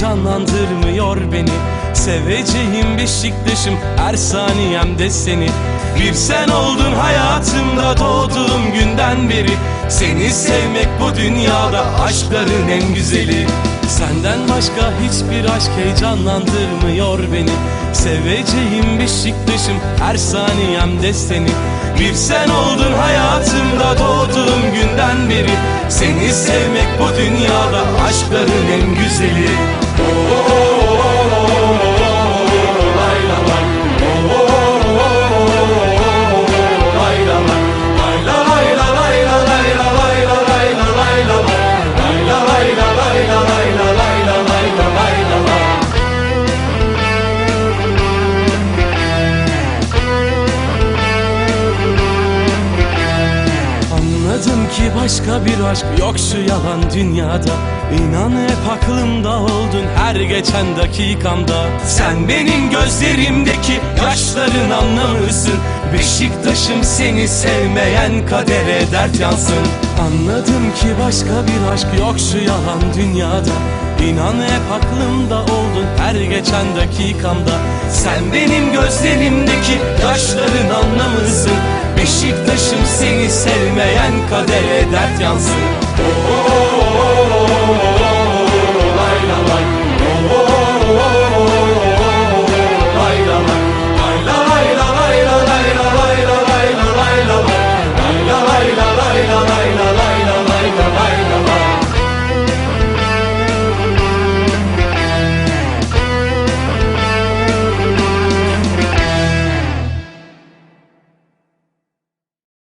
canlandırmıyor beni. Seveceğim Beşiktaş'ım her saniyemde seni. Bir sen oldun hayatımda doğduğum günden beri. Seni sevmek bu dünyada aşkların en güzeli. Senden başka hiçbir aşk heyecanlandırmıyor beni. Seveceğim Beşiktaş'ım her saniyemde seni. Bir sen oldun hayatımda doğduğum günden beri. Seni sevmek bu dünyada aşkların en güzeli. Anladım ki başka bir aşk yok şu yalan dünyada. İnan hep aklımda oldun her geçen dakikamda. Sen benim gözlerimdeki yaşların anlamısın. Beşiktaş'ım seni sevmeyen kadere dert yansın. Anladım ki başka bir aşk yok şu yalan dünyada. İnan hep aklımda oldun her geçen dakikamda. Sen benim gözlerimdeki yaşların anlamısın Sevmeyen kadere dert yansın